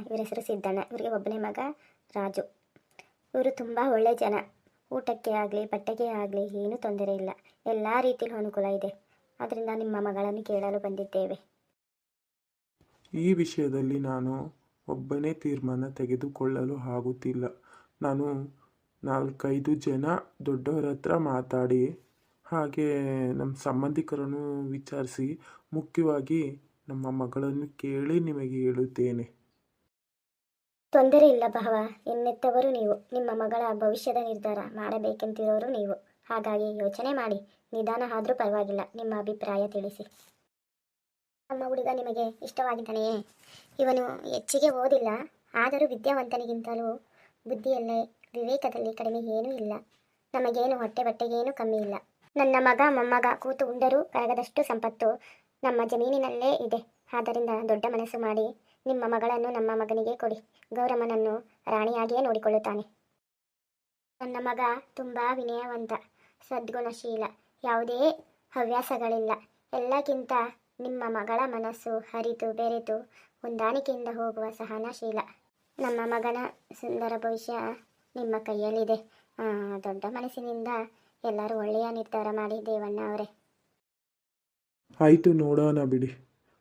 ಇವ್ರ ಹೆಸರು ಸಿದ್ದಣ್ಣ. ಇವರಿಗೆ ಒಬ್ಬನೇ ಮಗ ರಾಜು. ಇವರು ತುಂಬ ಒಳ್ಳೆ ಜನ. ಊಟಕ್ಕೆ ಆಗಲಿ, ಬಟ್ಟೆಗೆ ಆಗಲಿ ಏನೂ ತೊಂದರೆ ಇಲ್ಲ. ಎಲ್ಲ ರೀತಿಯಲ್ಲೂ ಅನುಕೂಲ ಇದೆ. ಅದರಿಂದ ನಿಮ್ಮ ಮಗಳನ್ನು ಕೇಳಲು ಬಂದಿದ್ದೇವೆ. ಈ ವಿಷಯದಲ್ಲಿ ನಾನು ಒಬ್ಬನೇ ತೀರ್ಮಾನ ತೆಗೆದುಕೊಳ್ಳಲು ಆಗುತ್ತಿಲ್ಲ. ನಾನು ನಾಲ್ಕೈದು ಜನ ದೊಡ್ಡವರ ಹತ್ರ ಮಾತಾಡಿ, ಹಾಗೆ ನಮ್ಮ ಸಂಬಂಧಿಕರನ್ನು ವಿಚಾರಿಸಿ, ಮುಖ್ಯವಾಗಿ ನಮ್ಮ ಮಗಳನ್ನು ಕೇಳಿ ನಿಮಗೆ ಹೇಳುತ್ತೇನೆ. ತೊಂದರೆ ಇಲ್ಲ ಭಾವ ಎನ್ನೆತ್ತವರು ನೀವು. ನಿಮ್ಮ ಮಗಳ ಭವಿಷ್ಯದ ನಿರ್ಧಾರ ಮಾಡಬೇಕೆಂತಿರೋರು ನೀವು. ಹಾಗಾಗಿ ಯೋಚನೆ ಮಾಡಿ. ನಿಧಾನ ಆದರೂ ಪರವಾಗಿಲ್ಲ. ನಿಮ್ಮ ಅಭಿಪ್ರಾಯ ತಿಳಿಸಿ. ನಮ್ಮ ಹುಡುಗ ನಿಮಗೆ ಇಷ್ಟವಾಗಿದ್ದಾನೆಯೇ? ಇವನು ಹೆಚ್ಚಿಗೆ ಓದಿಲ್ಲ. ಆದರೂ ವಿದ್ಯಾವಂತನಿಗಿಂತಲೂ ಬುದ್ಧಿಯಲ್ಲೇ, ವಿವೇಕದಲ್ಲಿ ಕಡಿಮೆ ಏನೂ ಇಲ್ಲ. ನಮಗೇನು ಹೊಟ್ಟೆ ಬಟ್ಟೆಗೇನು ಕಮ್ಮಿ ಇಲ್ಲ. ನನ್ನ ಮಗ, ಮೊಮ್ಮಗ ಕೂತು ಉಂಡರೂ ಕರಗದಷ್ಟು ಸಂಪತ್ತು ನಮ್ಮ ಜಮೀನಿನಲ್ಲೇ ಇದೆ. ಆದ್ದರಿಂದ ದೊಡ್ಡ ಮನಸ್ಸು ಮಾಡಿ ನಿಮ್ಮ ಮಗಳನ್ನು ನಮ್ಮ ಮಗನಿಗೆ ಕೊಡಿ. ಗೌರಮ್ಮನನ್ನು ರಾಣಿಯಾಗಿಯೇ ನೋಡಿಕೊಳ್ಳುತ್ತಾನೆ. ನನ್ನ ಮಗ ತುಂಬ ವಿನಯವಂತ, ಸದ್ಗುಣಶೀಲ, ಯಾವುದೇ ಹವ್ಯಾಸಗಳಿಲ್ಲ. ಎಲ್ಲಕ್ಕಿಂತ ನಿಮ್ಮ ಮಗಳ ಮನಸ್ಸು ಹರಿತು ಬೆರೆತು ಹೊಂದಾಣಿಕೆಯಿಂದ ಹೋಗುವ ಸಹನಶೀಲ. ನಮ್ಮ ಮಗನ ಸುಂದರ ಭವಿಷ್ಯ ನಿಮ್ಮ ಕೈಯಲ್ಲಿದೆ. ದೊಡ್ಡ ಮನಸ್ಸಿನಿಂದ ಎಲ್ಲರೂ ಒಳ್ಳೆಯ ನಿರ್ಧಾರ ಮಾಡಿ ದೇವಣ್ಣ ಅವರೇ. ಆಯಿತು ನೋಡೋಣ ಬಿಡಿ.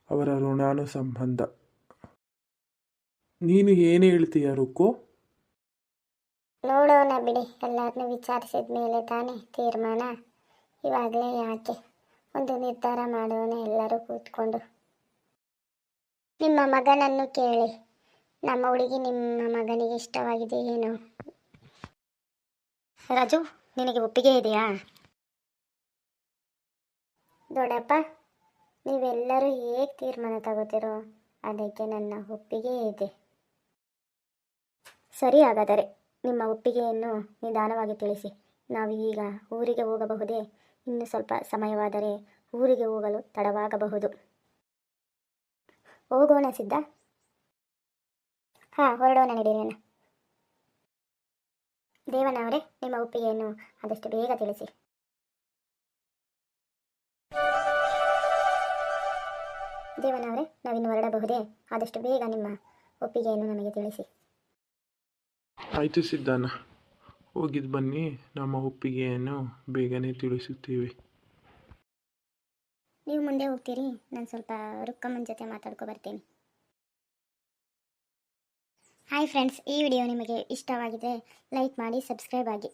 ಅವರ ಋಣಾನು ಸಂಬಂಧ ನೀನು ಏನು ಹೇಳ್ತೀಯ ರುಕ್ಕು? ನೋಡೋಣ ಬಿಡಿ ಎಲ್ಲರನ್ನೂ ವಿಚಾರಿಸಿದ ಮೇಲೆ ತಾನೇ ತೀರ್ಮಾನ. ಇವಾಗಲೇ ಯಾಕೆ? ಒಂದು ನಿರ್ಧಾರ ಮಾಡೋಣ ಎಲ್ಲರೂ ಕೂತ್ಕೊಂಡು. ನಿಮ್ಮ ಮಗನನ್ನು ಕೇಳಿ. ನಮ್ಮ ಹುಡುಗಿ ನಿಮ್ಮ ಮಗನಿಗೆ ಇಷ್ಟವಾಗಿದೆ ಏನು. ರಾಜು, ನಿನಗೆ ಒಪ್ಪಿಗೆ ಇದೆಯಾ? ದೊಡ್ಡಪ್ಪ ನೀವೆಲ್ಲರೂ ಹೇಗೆ ತೀರ್ಮಾನ ತಗೋತೀರೋ ಅದಕ್ಕೆ ನನ್ನ ಒಪ್ಪಿಗೆ ಇದೆ. ಸರಿ ಹಾಗಾದರೆ, ನಿಮ್ಮ ಒಪ್ಪಿಗೆಯನ್ನು ನಿಧಾನವಾಗಿ ತಿಳಿಸಿ. ನಾವು ಈಗ ಊರಿಗೆ ಹೋಗಬಹುದೇ? ಇನ್ನು ಸ್ವಲ್ಪ ಸಮಯವಾದರೆ ಊರಿಗೆ ಹೋಗಲು ತಡವಾಗಬಹುದು. ಹೋಗೋಣ ಸಿದ್ಧ? ಹಾಂ, ಹೊರಡೋಣ ನಡೀರೋಣ ದೇವನವರೇ ನಿಮ್ಮ ಒಪ್ಪಿಗೆಯನ್ನು ಆದಷ್ಟು ಬೇಗ ತಿಳಿಸಿ. ದೇವನವರೇ ನಾವಿನ್ನು ಹೊರಡಬಹುದೇ? ಆದಷ್ಟು ಬೇಗ ನಿಮ್ಮ ಒಪ್ಪಿಗೆಯನ್ನು ನಮಗೆ ತಿಳಿಸಿ. ಆಯಿತು ಸಿದ್ಧಾನ. ಹೋಗಿದ್ದು ಬನ್ನಿ. ನಮ್ಮ ಒಪ್ಪಿಗೆಯನ್ನು ಬೇಗನೆ ತಿಳಿಸುತ್ತೇವೆ. ನೀವು ಮುಂದೆ ಹೋಗ್ತೀರಿ. ನಾನು ಸ್ವಲ್ಪ ರುಕ್ಕಮ್ಮನ ಜೊತೆ ಮಾತಾಡ್ಕೊ ಬರ್ತೀನಿ. ಹಾಯ್ ಫ್ರೆಂಡ್ಸ್ ಈ ವಿಡಿಯೋ ನಿಮಗೆ ಇಷ್ಟವಾಗಿದೆ ಲೈಕ್ ಮಾಡಿ ಸಬ್ಸ್ಕ್ರೈಬ್ ಆಗಿ.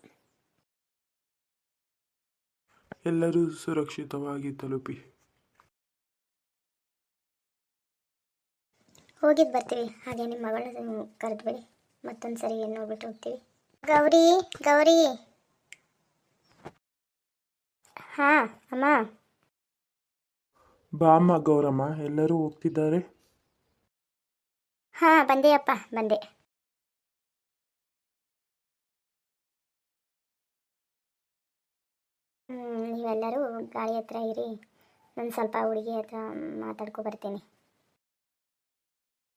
ಎಲ್ಲರೂ ಸುರಕ್ಷಿತವಾಗಿ ತಲುಪಿ. ಹೋಗಿದ್ದು ಬರ್ತೀವಿ. ಹಾಗೆ ನಿಮ್ಮ ಮಗಳನ್ನ ಕರೆದ್ಬಿಡಿ. ಮತ್ತೊಂದು ಸರಿ ಏನು ನೋಡ್ಬಿಟ್ಟು ಹೋಗ್ತೀವಿ. ಗೌರಿ ಗೌರಿ. ಹಾಂ ಅಮ್ಮ. ಬಾಮ್ಮ ಗೌರಮ್ಮ. ಎಲ್ಲರೂ ಹೋಗ್ತಿದ್ದಾರೆ. ಹಾಂ ಬಂದೆ ಅಪ್ಪ ಬಂದೆ. ಹ್ಮ್, ನೀವೆಲ್ಲರೂ ಗಾಳಿ ಹತ್ರ ಇರಿ. ನಾನು ಸ್ವಲ್ಪ ಹುಡುಗಿ ಹತ್ರ ಮಾತಾಡ್ಕೊ ಬರ್ತೀನಿ.